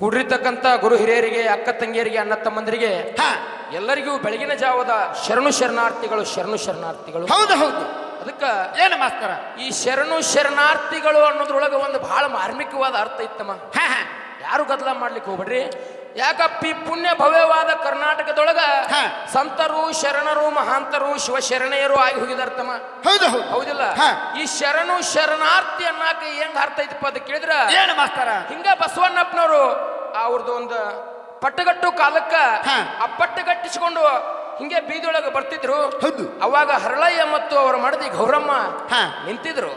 ಕೂಡಿರ್ತಕ್ಕಂಥ ಗುರು ಹಿರಿಯರಿಗೆ ಅಕ್ಕ ತಂಗಿಯರಿಗೆ ಅಣ್ಣ ತಮ್ಮಂದರಿಗೆ ಹಾ. ಎಲ್ಲರಿಗೂ ಬೆಳಗಿನ ಜಾವದ ಶರಣು ಶರಣಾರ್ಥಿಗಳು ಶರಣು ಶರಣಾರ್ಥಿಗಳು. ಹೌದು ಹೌದು. ಅದಕ್ಕ ಏನು ಮಾಸ್ತರ? ಈ ಶರಣು ಶರಣಾರ್ಥಿಗಳು ಅನ್ನೋದ್ರೊಳಗೆ ಒಂದು ಬಹಳ ಮಾರ್ಮಿಕವಾದ ಅರ್ಥ ಇತ್ತಮ್ಮ. ಯಾರು ಗದ್ದಲ ಮಾಡ್ಲಿಕ್ಕೆ ಹೋಗ್ಬೇಡ್ರಿ? ಯಾಕಪ್ಪ ಈ ಪುಣ್ಯ ಭವ್ಯವಾದ ಕರ್ನಾಟಕದೊಳಗ. ಸಂತರು ಶರಣರು ಮಹಾಂತರು ಶಿವಶರಣೆಯರು ಆಗಿ ಹೋಗಿದಾರ ತಮ್ಮ ಹೌದು ಹೌದಿಲ್ಲ ಈ ಶರಣು ಶರಣಾರ್ಥಿ ಅನ್ನಕ ಹೆಂಗ್ ಅರ್ಥ ಐತಿಪ್ಪ ಅದ ಕೇಳಿದ್ರ ಏನು ಮಾಸ್ತಾರ ಹಿಂಗ ಬಸವಣ್ಣಪ್ಪನವರು ಅವ್ರದ್ದು ಒಂದು ಪಟ್ಟಗಟ್ಟು ಕಾಲಕ್ಕ. ಆ ಪಟ್ಟಗಟ್ಟಿಸಿಕೊಂಡು ಹಿಂಗೆ ಬೀದಿಯೊಳಗೆ ಬರ್ತಿದ್ರು ಹೌದು. ಅವಾಗ ಹರಳಯ್ಯ ಮತ್ತು ಅವರ ಮಡದಿ ಗೌರಮ್ಮ. ನಿಂತಿದ್ರು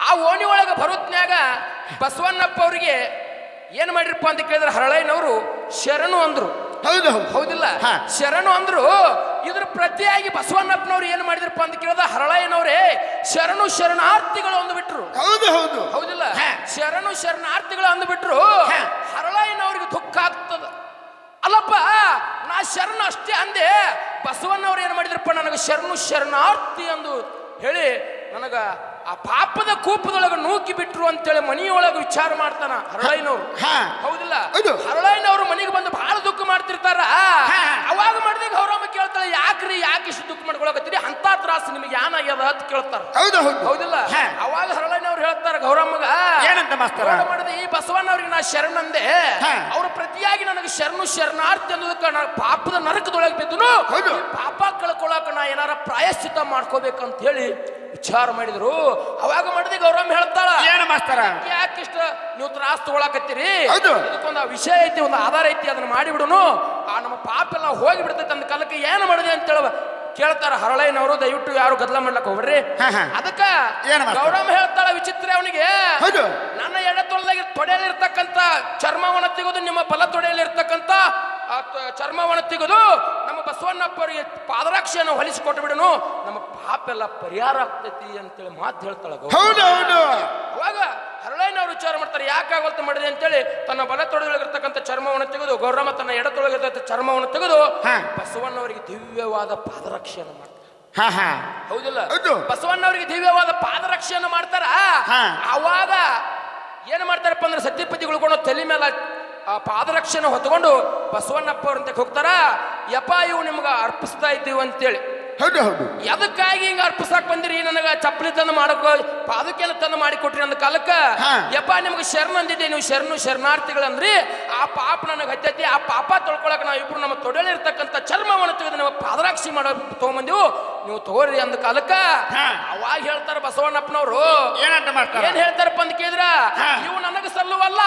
ಆ ಓಣಿ ಒಳಗೆ ಬರುತ್ನ್ಯಾಗ ಬಸವಣ್ಣಪ್ಪ ಅವರಿಗೆ ಏನ್ ಮಾಡಿರಪ್ಪ ಅಂತ ಕೇಳಿದ್ರೆ ಹರಳಯ್ಯನವರು ಶರಣು ಅಂದ್ರು. ಹೌದು ಹೌದು. ಹೌದಿಲ್ಲ? ಹಾ. ಶರಣು ಅಂದ್ರು. ಇದ್ರ ಪ್ರತಿಯಾಗಿ ಬಸವಣ್ಣಪ್ಪನವ್ರು ಏನ್ ಮಾಡಿದ್ರಪ್ಪ ಅಂತ ಕೇಳಿದ ಹರಳಯ್ಯನವರೇ ಶರಣು ಶರಣಾರ್ಥಿಗಳು ಅಂದು ಬಿಟ್ರು ಹೌದು ಹೌದು. ಹೌದಿಲ್ಲ. ಶರಣು ಶರಣಾರ್ಥಿಗಳು ಅಂದ್ಬಿಟ್ರು. ಬಿಟ್ರು ಹರಳಯ್ಯನವ್ರಿಗೆ ದುಃಖ ಆಗ್ತದ. ಅಲ್ಲಪ್ಪ ನಾ ಶರಣ ಅಷ್ಟೇ ಅಂದೆ. ಬಸವಣ್ಣವ್ರು ಏನ್ ಮಾಡಿದ್ರಪ್ಪ ನನಗೆ? ಶರಣು ಶರಣಾರ್ಥಿ ಅಂದು ಹೇಳಿ ನನಗ ಆ ಪಾಪದ ಕೂಪದೊಳಗೆ ನೂಕಿ ಬಿಟ್ರು ಅಂತೇಳಿ ಮನೆಯೊಳಗೆ ವಿಚಾರ ಮಾಡ್ತಾನ ಹರಳಯ್ಯನವ್ರು ಹಾ. ಹೌದಿಲ್ಲ ಹೌದು. ಹರಳಯ್ಯನವ್ರು ಮನೆಗೆ ಬಂದು ಬಹಳ ದುಃಖ ಮಾಡ್ತಿರ್ತಾರ. ಅವಾಗ ಮಾಡಿದಾಗ ಗೌರಮ್ಮ ಕೇಳ್ತಾಳೆ ಯಾಕ್ರಿ ಯಾಕೆ ಇಷ್ಟು ದುಃಖ ಮಾಡ್ಕೊಳಕತ್ತೀರಿ ಅಂತ ತ್ರಾಸ ನಿಮಗೆ ಏನಾಗ್ಯದ ಅಂತ ಕೇಳ್ತಾರ ಹೌದು ಹೌದು ಹೌದಿಲ್ಲ ಹಾ. ಅವಾಗ ಹರಳೈನವ್ರು ಹೇಳ್ತಾರ ಗೌರಮ್ಮಗ ಏನಂತ ಮಾಸ್ತರ ಮಾಡಿದೆ ಈ ಬಸವಣ್ಣವ್ರಿಗೆ ನಾ ಶರಣಂದೆ ಹಾ. ಅವ್ರ ಪ್ರತಿಯಾಗಿ ನನಗೆ ಶರಣು ಶರಣಾರ್ಥಿ ಅನ್ನೋದಕ್ಕೆ ನಾ ಪಾಪದ ನರಕದೊಳಗೆ ಬಿದ್ದನು ಹೌದು. ಈ ಪಾಪ ಕಳ್ಕೊಳಕ ನಾ ಏನಾರ ಪ್ರಾಯಶ್ಚಿತ ಮಾಡ್ಕೋಬೇಕಂತ ಹೇಳಿ ವಿಚಾರ ಮಾಡಿದ್ರು. ಅವಾಗ ಮಾಡಿದ ಗೌರಮ್ಮ ಹೇಳ್ತಾಳ. ಏನು ಮಾಸ್ತರ? ಯಾಕಿಷ್ಟ ನೀವು ತ್ರಾಸ್ ತಗೊಳಕತ್ತೀರಿ? ಹೌದು. ಇದಕ್ಕೊಂದು ವಿಷಯ ಐತಿ ಒಂದು ಆಧಾರ ಐತಿ ಅದನ್ನ ಮಾಡಿಬಿಡುನು. ಆ ನಮ್ಮ ಪಾಪ ಎಲ್ಲ ಹೋಗಿ ಬಿಡ್ತೈತೆ ಅಂದ ಕಾಲಕ್ಕೆ ಏನು ಮಾಡಿದೆ ಅಂತ ಹೇಳುವ ಕೇಳ್ತಾರ ಹರಳಯ್ಯನವರು ದಯವಿಟ್ಟು ಯಾರು ಗದ್ದಲ ಮಾಡ್ಲಕ್ ಹೋಗ್ರಿ ಹಾ, ಹಾ. ಅದಕ್ಕ ಏನು? ಗೌರಮ್ಮ ಹೇಳ್ತಾಳ ವಿಚಿತ್ರ ಅವನಿಗೆ. ಹೌದು. ನನ್ನ ಎಡೆ ತೊಳೆದಾಗ ತೊಡೆಯಲ್ಲಿರ್ತಕ್ಕಂಥ ಚರ್ಮವನ್ನ ತೆಗೆದು ನಿಮ್ಮ ಬಲ ತೊಡೆಯಲ್ಲಿರ್ತಕ್ಕಂಥ ಆ ತ- ಚರ್ಮವನ್ನ ತೆಗೆದು ನಮ್ಮ ಪರಿ ಪಾದರಕ್ಷೆಯನ್ನು ಹೊಲಿಸಿಕೊಟ್ಟು ಬಿಡನು ನಮ್ಮ ಪಾಪ ಎಲ್ಲ ಪರಿಹಾರ ಆಗ್ತೈತಿ ಅಂತೇಳಿ ಮಾತು ಹೇಳ್ತಾಳ ಅವಾಗ ಹರಳೈನವ್ರು ವಿಚಾರ ಮಾಡ್ತಾರೆ ಯಾಕಾಗಲ್ತ ಮಾಡಿದೆ ಅಂತೇಳಿ ತನ್ನ ಬಲ ತೊಡೆಯೊಳಗಿರ್ತಕ್ಕಂಥ ಚರ್ಮವನ್ನು ತೆಗೆದು ಗೌರಮ್ಮ ತನ್ನ ಎಡ ತೊಳಗಿರ್ತಕ್ಕಂಥ ಚರ್ಮವನ್ನು ತೆಗೆದು ಹಾ. ಬಸವಣ್ಣವರಿಗೆ ದಿವ್ಯವಾದ ಪಾದರಕ್ಷೆಯನ್ನು ಮಾಡ್ತಾರೆ ಹಾ ಹಾ ಹೌದಿಲ್ಲ ಹೌದು. ಬಸವಣ್ಣವರಿಗೆ ದಿವ್ಯವಾದ ಪಾದರಕ್ಷೆಯನ್ನು ಮಾಡ್ತಾರ. ಅವಾಗ ಏನ್ ಮಾಡ್ತಾರಪ್ಪ ಅಂದ್ರೆ ಸತ್ಯಪತಿಗಳು ತಲೆ ಮೇಲೆ ಆ ಪಾದರಕ್ಷೆನ ಹೊತ್ಕೊಂಡು ಬಸವಣ್ಣಪ್ಪ ಅವ್ರಂತ ಹೋಗ್ತಾರ ಯಪ್ಪ ಇವು ನಿಮ್ಗೆ ಅರ್ಪಿಸ್ತಾ ಇದ್ದೀವಿ ಅಂತೇಳಿ. ಹೌದು ಹೌದು. ಎದಕ್ಕಾಗಿ ಹಿಂಗ ಅರ್ಪಿಸಾಕ್ ಬಂದಿರಿ? ನನಗ ಚಪ್ಪಲಿ ತಂದು ಮಾಡಕ ಪಾದಕೆನ ತಂದು ಮಾಡಿ ಕೊಟ್ರಿ ಅಂದ ಕಾಲಕ್ಕ. ಯಪ್ಪ ನಿಮ್ಗೆ ಶರಣ ಅಂದಿದ್ದೆ ನೀವು ಶರಣು ಶರಣಾರ್ಥಿಗಳಂದ್ರಿ. ಆ ಪಾಪ ನನಗೆ ಹತ್ತೈತಿ ಆ ಪಾಪ ತೊಳ್ಕೊಳಕ್ ನಾವು ಇಬ್ರು ನಮ್ಮ ತೊಡಲಿರ್ತಕ್ಕಂಥ ಚರ್ಮವನ್ನು ತೆಗೆದು ನಮ್ಮ ಪಾದರಾಕ್ಷಿ ಮಾಡೋ ತಗೊಂಬಂದಿವು. ನೀವು ತಗೋರಿ ಅಂದ ಕಾಲಕ್ಕ. ಅವಾಗ ಹೇಳ್ತಾರ ಬಸವಣ್ಣಪ್ಪನವರು. ಏನಂತ ಮಾಸ್ತರ ಏನ್ ಹೇಳ್ತಾರಪ್ಪ ಅಂತ ಕೇಳಿದ್ರ? ನೀವು ಇವು ನನಗೆ ಸಲ್ಲುವಲ್ಲ.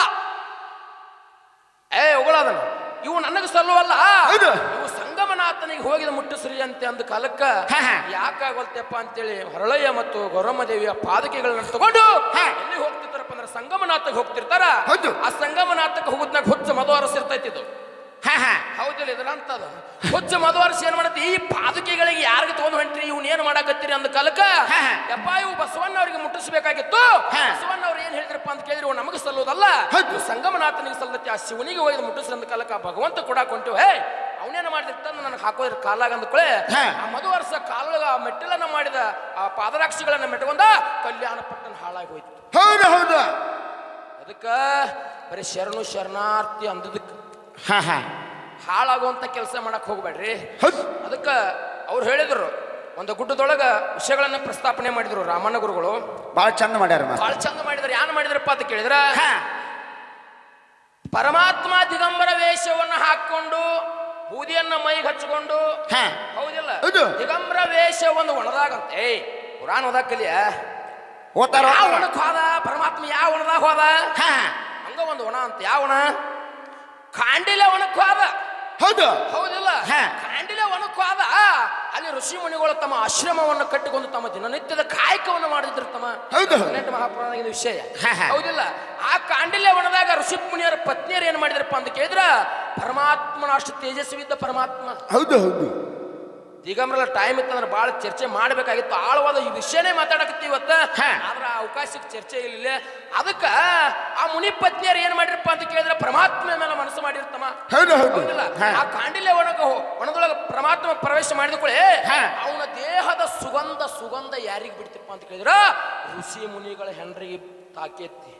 ಏ ಉಗಳದನ ಇವು ನನಗೆ ಸಲ್ಲುವಲ್ಲ ಹೌದು. ಇವು ಸಂಗಮನಾಥನಿಗೆ ಹೋಗಿದ ಮುಟ್ಟಸ್ರಿ ಅಂತೆ ಅಂದ ಕಾಲಕ್ಕ ಹಾ, ಹಾ. ಯಾಕಾಗಲ್ತಪ್ಪ ಅಂತೇಳಿ ಹೊರಳಯ್ಯ ಮತ್ತು ಗೌರಮ್ಮ ದೇವಿಯ ಪಾದಕೆಗಳನ್ನ ತಗೊಂಡು ಹಾ. ಎಲ್ಲಿ ಹೋಗ್ತಿರ್ತಾರಪ್ಪ ಅಂದ್ರೆ ಸಂಗಮನಾಥಕ್ಕೆ ಹೋಗ್ತಿರ್ತಾರ ಹೌದು. ಆ ಸಂಗಮನಾಥಕ್ಕೆ ಹೋಗುದ್ನಾಗ ಹುಚ್ಚ ಮದುವರಸಿರ್ತೈತಿ ಇದು ಹಾ ಹಾ. ಹೌದಿಲ್ಲ ಇದನ್ನ ಅಂತದ. ಹುಚ್ಚ ಏನು ಏನ್ ಮಾಡತ್ತಿ? ಈ ಪಾದುಕೆಗಳಿಗೆ ಯಾರಿಗೆ ತಗೊಂಡು ಹೊಂಟ್ರಿ? ಇವ್ನ ಏನ್ ಮಾಡಾಕತ್ತೀರಿ ಅಂದ ಕಲಕ. ಯಪ್ಪ ಇವು ಬಸವಣ್ಣ ಅವ್ರಿಗೆ ಮುಟ್ಟಿಸ್ಬೇಕಾಗಿತ್ತು. ಬಸವಣ್ಣ ಅವ್ರು ಏನ್ ಹೇಳಿದ್ರಪ್ಪ ಅಂತ ಕೇಳಿದ್ರೆ ನಮಗೆ ಸಲ್ಲೋದಲ್ಲ. ಸಂಗಮನಾಥನಿಗೆ ಸಲ್ಲತ್ತೆ. ಆ ಶಿವನಿಗೆ ಹೋಗಿ ಮುಟ್ಟಿಸ್ರಿ ಅಂದ ಕಾಲಕ್ಕ ಭಗವಂತ ಕೂಡ ಕೊಂಟು ಹೇ ಅವನೇನ ಮಾಡಿರ್ತಂದು ನನಗೆ ಹಾಕೋದ್ರ ಕಾಲಾಗ ಅಂದ್ಕೊಳ್ಳೆ ಆ ಮಧು ವರ್ಷ ಕಾಲೊಳಗ ಆ ಮೆಟ್ಟಿಲನ್ನ ಮಾಡಿದ ಆ ಪಾದರಾಕ್ಷಿಗಳನ್ನ ಮೆಟ್ಕೊಂಡ ಕಲ್ಯಾಣ ಪಟ್ಟಣ ಹಾಳಾಗಿ ಹೋಯ್ತು. ಹೌದು ಹೌದು. ಅದಕ್ಕ ಬರೀ ಶರಣು ಶರಣಾರ್ಥಿ ಅಂದದಕ್ಕೆ ಹಾಳಾಗುವಂತ ಕೆಲಸ ಮಾಡಕ್ ಹೋಗ್ಬೇಡ್ರಿ. ಅದಕ್ಕೆ ಅವ್ರು ಹೇಳಿದ್ರು ಒಂದು ಗುಡ್ಡದೊಳಗ ವಿಷಯಗಳನ್ನ ಪ್ರಸ್ತಾಪನೆ ಮಾಡಿದ್ರು ರಾಮಣ್ಣ ಗುರುಗಳು. ಬಹಳ ಚಂದ ಮಾಡ್ಯಾರ ಬಹಳ ಚಂದ ಮಾಡಿದ್ರು. ಯಾನ್ ಮಾಡಿದ್ರಪ್ಪ ಅಂತ ಕೇಳಿದ್ರ? ಹಾ. ಪರಮಾತ್ಮ ದಿಗಂಬರ ವೇಷವನ್ನು ಹಾಕೊಂಡು ಬೂದಿಯನ್ನ ಮೈಗೆ ಹಚ್ಚಿಕೊಂಡು ಹಾ. ಹೌದಿಲ್ಲ? ಹೌದು. ದಿಗಂಬರ ವೇಷ ಒಂದು ಒಣದಾಗಂತ. ಏಯ್ ಪುರಾಣ ಓದಾಕ ಕಲಿಯ? ಯಾವ. ಒಣಕ್ ಹೋದ? ಪರಮಾತ್ಮ ಯಾವ ಒಣದಾಗ ಹೋದ? ಹಾ. ಹಂಗ ಒಂದು ಒಣ ಅಂತ. ಯಾವ ಒಣ? ಕಾಂಡಿಲ ಒಣಕ್ವಾದ ಹೌದು. ಹೌದಿಲ್ಲ? ಹಾ. ಕಾಂಡಿಲ ಒಣಕ್ವಾದ ಹೋದ ಅಲ್ಲಿ ಋಷಿ ಮುನಿಗಳು ತಮ್ಮ ಆಶ್ರಮವನ್ನು ಕಟ್ಟಿಕೊಂಡು ತಮ್ಮ ದಿನನಿತ್ಯದ ಕಾಯಕವನ್ನು ಮಾಡಿದ್ರು ತಮ್ಮ ಹೌದು. ಮಹಾಪುರಾಣದ ವಿಷಯ. ಹಾ, ಹಾ. ಹೌದಿಲ್ಲ? ಆ ಕಾಂಡಿಲ್ಯ ಒಣದಾಗ ಋಷಿ ಮುನಿಯರ ಪತ್ನಿಯರು ಏನ್ ಮಾಡಿದ್ರಪ್ಪ ಅಂತ ಕೇಳಿದ್ರ? ಪರಮಾತ್ಮನ ಅಷ್ಟು ತೇಜಸ್ವಿ ಇದ್ದ ಪರಮಾತ್ಮ. ಹೌದು ಹೌದು. ದಿಗಂಬರಲ್ಲ ಟೈಮ್ ಇತ್ತಂದ್ರೆ ಬಹಳ ಚರ್ಚೆ ಮಾಡಬೇಕಾಗಿತ್ತು. ಆಳವಾದ ಈ ವಿಷಯನೇ ಮಾತಾಡಕತ್ತಿ ಇವತ್ತ. ಆದ್ರ ಆ ಅವಕಾಶಕ್ಕೆ ಚರ್ಚೆ ಇಲ್ಲ ಅದಕ್ಕ ಆ ಮುನಿ ಪತ್ನಿಯರು ಏನ್ ಮಾಡಿರಪ್ಪ ಅಂತ ಕೇಳಿದ್ರೆ ಪರಮಾತ್ಮ ಮೇಲೆ ಮನಸ್ಸು ಮಾಡಿರ್ತಮ್ಮ. ಆ ಕಾಂಡಿಲ್ಯ ಒಣಗ ಒಣದೊಳಗ ಪರಮಾತ್ಮ ಪ್ರವೇಶ ಮಾಡಿದ ಕೂಡ. ಅವನ ದೇಹದ ಸುಗಂಧ ಸುಗಂಧ ಯಾರಿಗೆ ಬಿಡ್ತಿಪ್ಪ ಅಂತ ಕೇಳಿದ್ರ ಋಷಿ ಮುನಿಗಳ ಹೆಂಡ್ರಿಗೆ ತಾಕೇತಿ.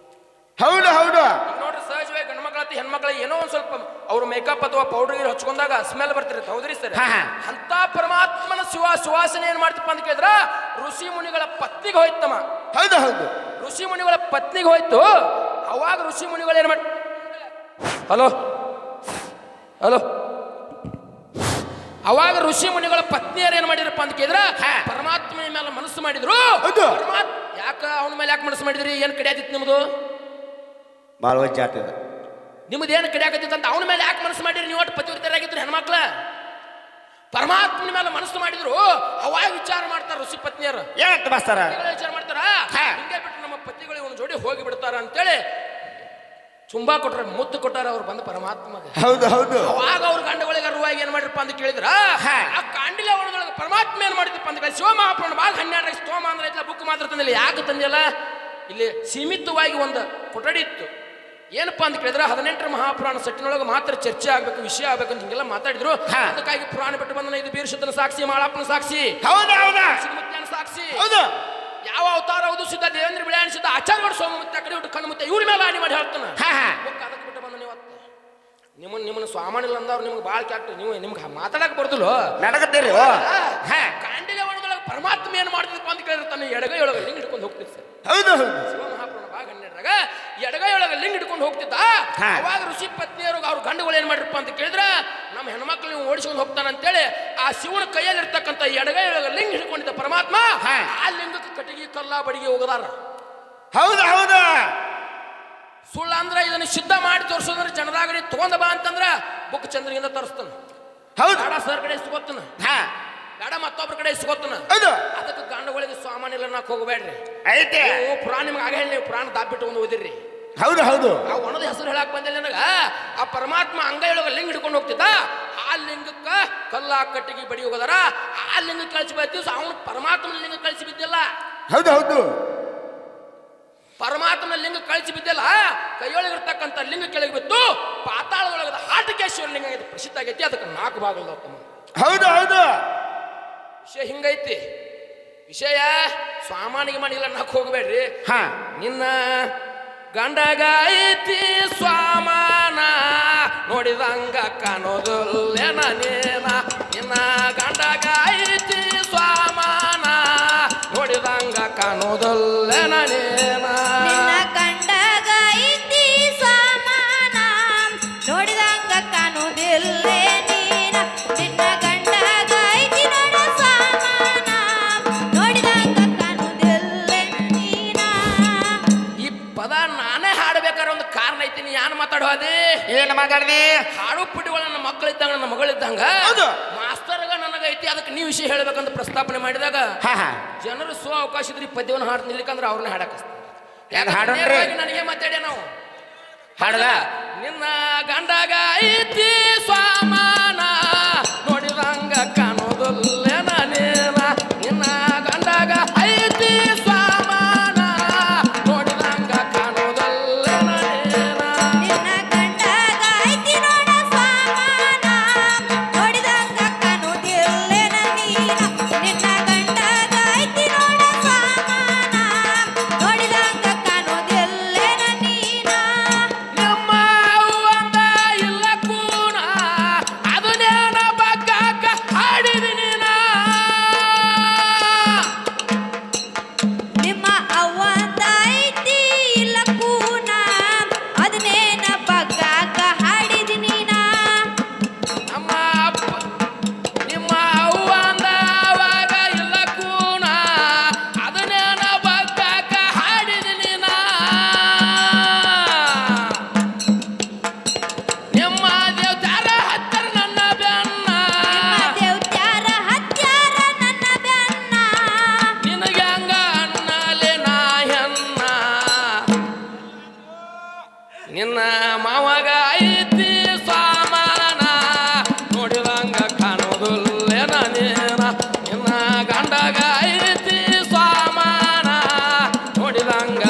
ಹೌದು ಹೌದು? ನೋಡ್ರಿ ಸಹಜವಾಗಿ ಗಂಡು ಮಕ್ಕಳ ಮತ್ತೆ ಹೆಣ್ಮಕ್ಳಿಗೆ ಏನೋ ಒಂದ್ ಸ್ವಲ್ಪ ಅವ್ರ ಮೇಕಪ್ ಅಥವಾ ಪೌಡರ್ ಹಚ್ಕೊಂಡಾಗ ಸ್ಮೆಲ್ ಬರ್ತಿರುತ್ತೆ ಹೌದ್ರಿ ಸರ್ ಹಾ, ಹಾ. ಅಂತ ಪರಮಾತ್ಮನ ಶಿವ ಸುವಾಸನೆ ಏನ್ ಮಾಡ್ತಪ್ಪ ಅಂತ ಕೇಳಿದ್ರ ಋಷಿ ಮುನಿಗಳ ಪತ್ನಿಗೆ ಹೋಯ್ತಮ್ಮ. ಹೌದು ಹೌದು. ಋಷಿ ಮುನಿಗಳ ಪತ್ನಿಗೆ ಹೋಯ್ತು ಅವಾಗ ಋಷಿ ಮುನಿಗಳು ಏನ್ ಮಾಡಿ ಹಲೋ? ಹಲೋ? ಅವಾಗ ಋಷಿ ಮುನಿಗಳ ಪತ್ನಿಯರು ಏನ್ ಮಾಡಿದ್ರಪ್ಪ ಅಂತ ಕೇಳಿದ್ರ ಪರಮಾತ್ಮನ ಮೇಲೆ ಮನಸ್ಸು ಮಾಡಿದ್ರು. ಹೌದು. ಪರಮಾತ್ಮ ಯಾಕ ಅವನ ಮೇಲೆ ಯಾಕೆ ಮನಸ್ಸು ಮಾಡಿದ್ರಿ? ಏನ್ ಕಡಿಯಾದಿತ್ತು ನಿಮ್ದು? ಭಾಳ ವಜ್ಜೆ ಆಗ್ತದ. ನಿಮ್ದು ಏನು ಕಡಿಯಾಕತ್ತಿತ್ತು ಅಂತ ಅವನ ಮೇಲೆ ಯಾಕೆ ಮನಸ್ಸು ಮಾಡಿರಿ? ನೀವು ಒಟ್ಟು ಪತಿವ್ರತರಾಗಿದ್ರು ಹೆಣ್ಮಕ್ಳ? ಪರಮಾತ್ಮನ ಮೇಲೆ ಮನಸ್ಸು ಮಾಡಿದ್ರು ಅವಾಗ ವಿಚಾರ ಮಾಡ್ತಾರ ಋಷಿ ಪತ್ನಿಯರು. ಏನಂತ ಮಾಸ್ತಾರ ವಿಚಾರ ಮಾಡ್ತಾರ. ಹಿಂಗೆ ಬಿಟ್ಟು ನಮ್ಮ ಪತಿಗಳು ಒಂದು ಜೋಡಿ ಹೋಗಿ ಬಿಡ್ತಾರ ಅಂತೇಳಿ ತುಂಬಾ ಕೊಟ್ರ ಮುತ್ತು ಕೊಟ್ಟಾರ ಅವ್ರು ಬಂದ ಪರಮಾತ್ಮಗೆ. ಹೌದು ಹೌದು. ಅವಾಗ ಅವ್ರ ಗಂಡಗಳಿಗೆ ಅರುವಾಗಿ ಏನ್ ಮಾಡಿರಪ್ಪ ಅಂತ ಕೇಳಿದ್ರ. ಆ ಕಾಂಡಿಲ ಒಳಗೆ ಪರಮಾತ್ಮ ಏನ್ ಮಾಡಿದ್ರಪ್ಪ ಅಂತ ಕೇಳಿ. ಶಿವಮಹಾಪ್ರಭು ಬಾಳ ಹನ್ನೆರಡು ಸ್ತೋಮ ಅಂದ್ರೆ ಬುಕ್ ಮಾತ್ರ ತಂದಿಲ್ಲ. ಯಾಕೆ ತಂದಿಲ್ಲ? ಇಲ್ಲಿ ಸೀಮಿತವಾಗಿ ಒಂದು ಕೊಠಡಿ ಇತ್ತು. ಏನಪ್ಪ ಅಂತ ಕೇಳಿದ್ರೆ ಹದಿನೆಂಟರ ಮಹಾಪುರಾಣ ಸೆಟ್ಟಿನೊಳಗೆ ಮಾತ್ರ ಚರ್ಚೆ ಆಗ್ಬೇಕು ವಿಷಯ ಆಗ್ಬೇಕು ಅಂತ ಹಿಂಗೆಲ್ಲ ಮಾತಾಡಿದ್ರು. ಅದಕ್ಕಾಗಿ ಪುರಾಣ ಬಿಟ್ಟು ಬಂದನ ಇದು ಬೀರ್ಶುದ್ಧನ ಸಾಕ್ಷಿ ಮಾಳಪ್ಪನ ಸಾಕ್ಷಿ. ಹೌದು ಹೌದಾ? ಸಿದ್ಧಮುತ್ಯನ ಸಾಕ್ಷಿ. ಹೌದು. ಯಾವ ಅವತಾರ ಹೌದು ಸಿದ್ಧ ದೇವೇಂದ್ರ ಬಿಳಿಯಾಣ ಸಿದ್ಧ ಆಚಾರ್ಯ ಸೋಮಮುತ್ತ ಕಡೆ ಹುಡುಕ ಕಣ್ಣು ಮುತ್ತ ಇವ್ರ ಮೇಲೆ ಹಾನಿ ಮಾಡಿ ಹೇಳ್ತಾನೆ ಅದಕ್ಕೆ ಬಿಟ್ಟು ಬಂದ ಇವತ್ತು. ನಿಮ್ಮನ್ನ ನಿಮ್ಮನ್ನ ಸ್ವಾಮಾನಿಲ್ಲ ಅಂದವ್ರು ನಿಮ್ಗೆ ಭಾಳ ಕ್ಯಾಕ್ಟ್ ನೀವು ನಿಮ್ಗೆ ಮಾತಾಡಕ್ಕೆ ಬರ್ದಿಲ್ಲ? ನಡಗತ್ತೀರಿ ಕಾಂಡಿಲ ಒಣದೊಳಗೆ ಪರಮಾತ್ಮ ಏನು ಮಾಡ್ತಿದ್ದಪ್ಪ ಅಂತ ಕೇಳಿರ್ತಾನೆ ಎಡಗೈ ಒಳಗೆ ಹಿಂಗೆ ಹಿಡ್ಕೊಂಡು ಹೋಗ್ತೀರಿ ಸರ್. ಹೌದು ಹೌದು. ಶಿವಮಹಾಪುರಾಣ ಭಾಗ ಹನ್ನೆರಡರಾಗ ಎಡಗೈ ಒಳಗೆ ಲಿಂಗ್ ಹಿಡ್ಕೊಂಡು ಹೋಗ್ತಿದ್ದ. ಹಾ. ಅವಾಗ ಋಷಿ ಪತ್ನಿಯರು ಅವ್ರ ಗಂಡುಗಳು ಏನ್ ಮಾಡಿರಪ್ಪ ಅಂತ ಕೇಳಿದ್ರೆ ನಮ್ಮ ಹೆಣ್ಮಕ್ಳು ನೀವು ಓಡಿಸ್ಕೊಂಡು ಹೋಗ್ತಾನಂತೇಳಿ ಆ ಶಿವನ ಕೈಯಲ್ಲಿ ಇರ್ತಕ್ಕಂಥ ಎಡಗೈ ಒಳಗೆ ಲಿಂಗ್ ಹಿಡ್ಕೊಂಡಿದ್ದ ಪರಮಾತ್ಮ ಹಾ. ಆ ಲಿಂಗಕ್ಕೆ ಕಟ್ಟಿಗೆ ಕಲ್ಲ ಬಡಿಗೆ ಹೋಗದಾರ. ಹೌದು ಹೌದು. ಸುಳ್ಳ ಅಂದ್ರೆ ಇದನ್ನ ಸಿದ್ಧ ಮಾಡಿ ತೋರಿಸೋದ್ರೆ ಜನರಾಗಡಿ ತಗೊಂಡ ಬಾ ಅಂತಂದ್ರ ಬುಕ್ ಚಂದ್ರಗಿಂದ ತರಿಸ್ತಾನೆ. ಹೌದು. ಸರ್ ಕಡೆ ಇಸ್ಕೊತನ. ಹಾ. ಗಾಡ ಮತ್ತೊಬ್ರ ಕಡೆ ಇಸ್ಕೊತನ ಹೌದು ಅದಕ್ಕೆ ಗಂಡಗಳಿಗೆ ಸಾಮಾನ್ಯ ಇಲ್ಲ ನಾಕ್ ಹೋಗಬೇಡ್ರಿ ಐತೆ ನೀವು ಪುರಾಣ ನಿಮ್ಗೆ ಆಗ ಹೇಳಿ ನೀವು ಪುರಾಣ ದಾಬಿಟ್ಟು ಒಂದು ಓದಿರ್ರಿ ಹೌದು ಹೌದು. ಆ ಒಣದ ಹೆಸರು ಹೇಳಕ್ ಬಂದಿಲ್ಲ ನನಗ? ಆ ಪರಮಾತ್ಮ ಅಂಗೈಯೊಳಗ ಲಿಂಗ ಹಿಡ್ಕೊಂಡು ಹೋಗ್ತಿದ್ದ? ಆ ಲಿಂಗಕ್ಕ ಕಲ್ಲ ಕಟ್ಟಿಗೆ ಬಡಿ ಹೋಗದಾರ ಆ ಲಿಂಗ ಕಳಿಸಿ ಬರ್ತೀವಿ ಅವನು ಪರಮಾತ್ಮನ ಲಿಂಗ ಕಳಿಸಿ ಬಿದ್ದಿಲ್ಲ. ಹೌದು ಹೌದು. ಪರಮಾತ್ಮನ ಲಿಂಗ ಕಳಿಸಿ ಬಿದ್ದಿಲ್ಲ. ಕೈಯೊಳಗಿರ್ತಕ್ಕಂಥ ಲಿಂಗ ಕೆಳಗೆ ಬಿತ್ತು. ಪಾತಾಳದೊಳಗದ ಹಾಟಕೇಶ್ವರ ಲಿಂಗ ಇದು ಪ್ರಸಿದ್ಧ ಆಗೈತಿ. ಅದಕ್ಕೆ ನಾಲ್ಕು ಭಾಗದ ಹೌದು ಹೌದು. ವಿಷಯ ಹಿಂಗೈತಿ. ವಿಷಯ ಸ್ವಾಮಾನಿಗೆ ಮಾಡಿಲ್ಲ ನಾಕ್ ಹೋಗ್ಬೇಡ್ರಿ. ಹಾ. ನಿನ್ನ ಗಂಡಗಾಯಿತಿ ಸ್ವಾಮಾನ ನೋಡಿದಂಗ ಕಾಣೋದಿಲ್ಲೇನ ನೇನ? ನಿನ್ನ ಗಂಡಗಾಯಿತಿ ಸ್ವಾಮಾನ ನೋಡಿದಂಗ ಕಾಣೋದಿಲ್ಲೇನ ನೇನ? ಏನು ಮಾತಾಡ್ದಿ? ಹಾಡು ಪುಟಿಗಳು ನನ್ನ ಮಕ್ಕಳಿದ್ದಂಗ ನನ್ನ ಮಗಳಿದ್ದಂಗ. ಹೌದು. ಮಾಸ್ತರ್ಗ ನನಗೈತಿ ಅದಕ್ಕೆ ನೀವು ವಿಷಯ ಹೇಳ್ಬೇಕಂತ ಪ್ರಸ್ತಾಪನೆ ಮಾಡಿದಾಗ ಹಾ ಹಾ. ಜನರು ಸ್ವ ಅವಕಾಶ ಇದ್ರಿ ಪದ್ಯವನ್ನು ಹಾಡ್ ನಿಲ್ಲಿಕಂದ್ರೆ ಅವ್ರನ್ನ ಹಾಡಕ ಯಾಕೆ ಹಾಡೋಣ್ರಿ? ನನಗೆ ಮಾತಾಡ್ಯ ನಾವು? ಹಾಡದ? ನಿನ್ನ ಗಂಡಗ ಐತಿ ಸ್ವಾಮಾನ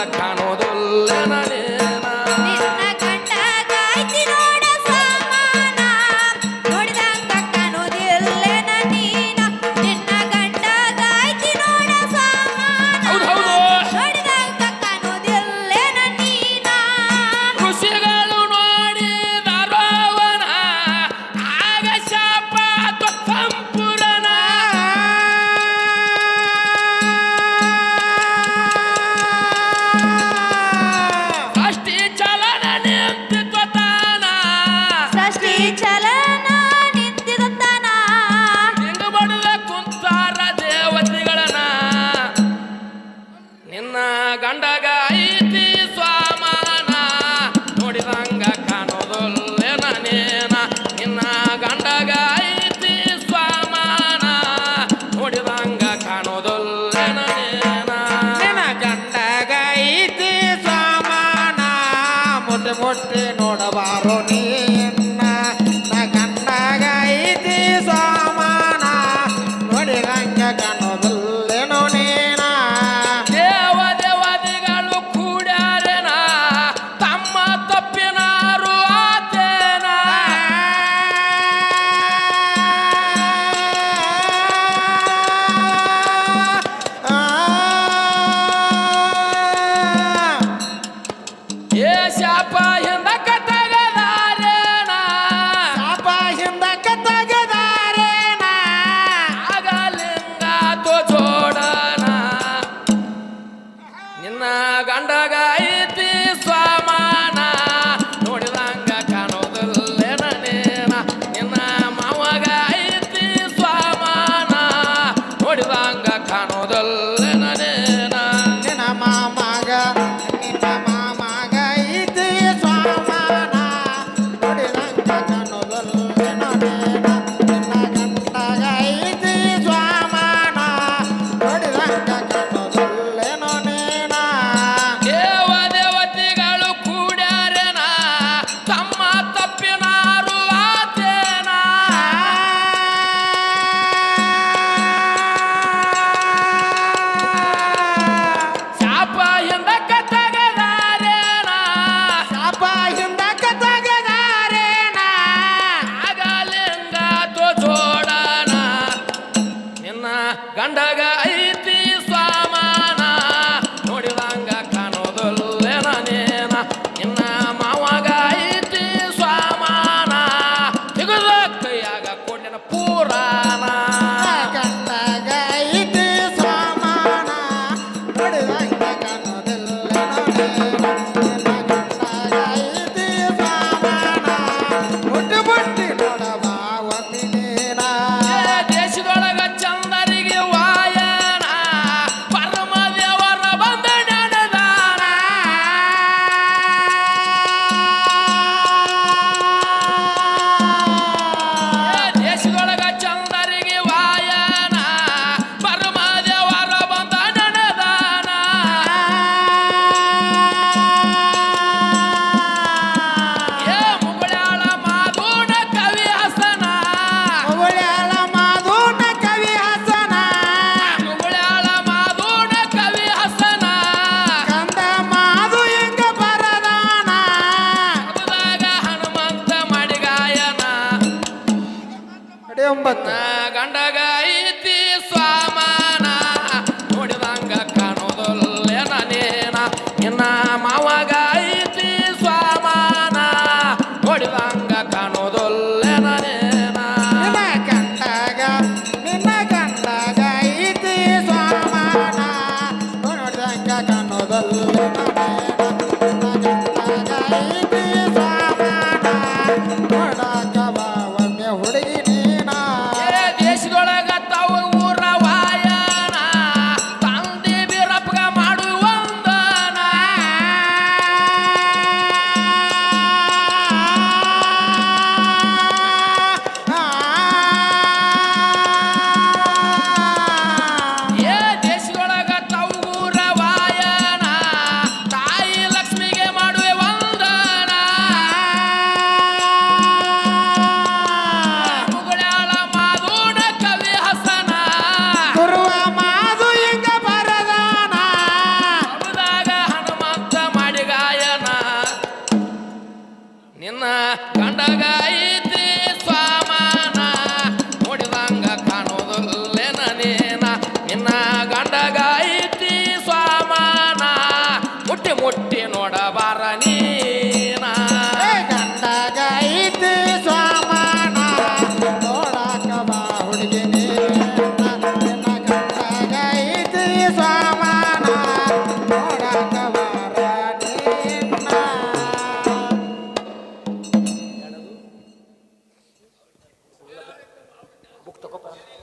ನೋಡಿದಂಗ ಕಾಣೋದಿಲ್ಲ ಮುಟ್ಟಿ ನೋಡಬಾರೋ ನೀನ್ನ ಏ ಶಾಪ Tocou para.